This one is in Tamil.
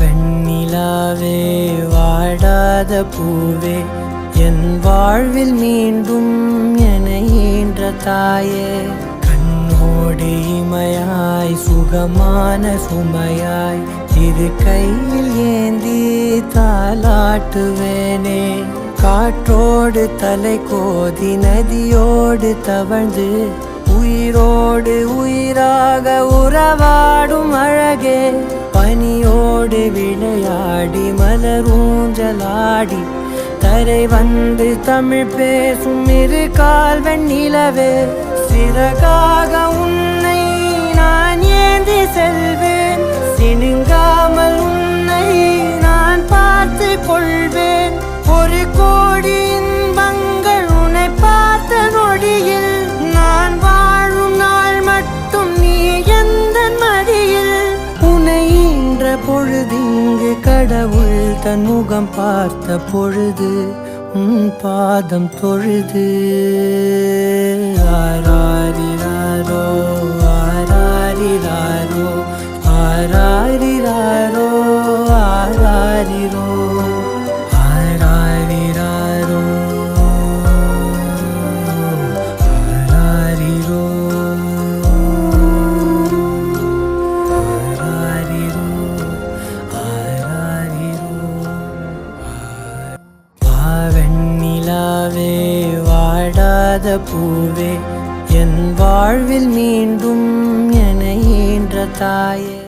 வெண்ணிலாவே வாடாத பூவே என் வாழ்வில் மீண்டும் என ஈன்ற தாயே. கண்ணோடு இமையாய் சுகமான சுமையாய் இரு கையில் ஏந்தி தாலாட்டுவேனே காற்றோடு தலை கோதி நதியோடு தவழ்ந்து உயிரோடு உயிராக உறவாடும் அழகே. பனியோ மலரோடு விளையாடி மலரூஞ்சலாடி தரை வந்து தமிழ் பேசும் இரு கால்வன் நிலவே சிறகாக உன்னை நான் ஏந்தி செல்வேன். சினுங்காமல் உன்னை நான் பார்த்து கொள்வேன். ஒரு கோடி பொழுதிங்கு கடவுள் தன் முகம் பார்த்த பொழுது உன் பாதம் தொழுது. வெண்ணிலாவே வாடாத பூவே என் வாழ்வில் மீண்டும் என ஈன்ற தாயே.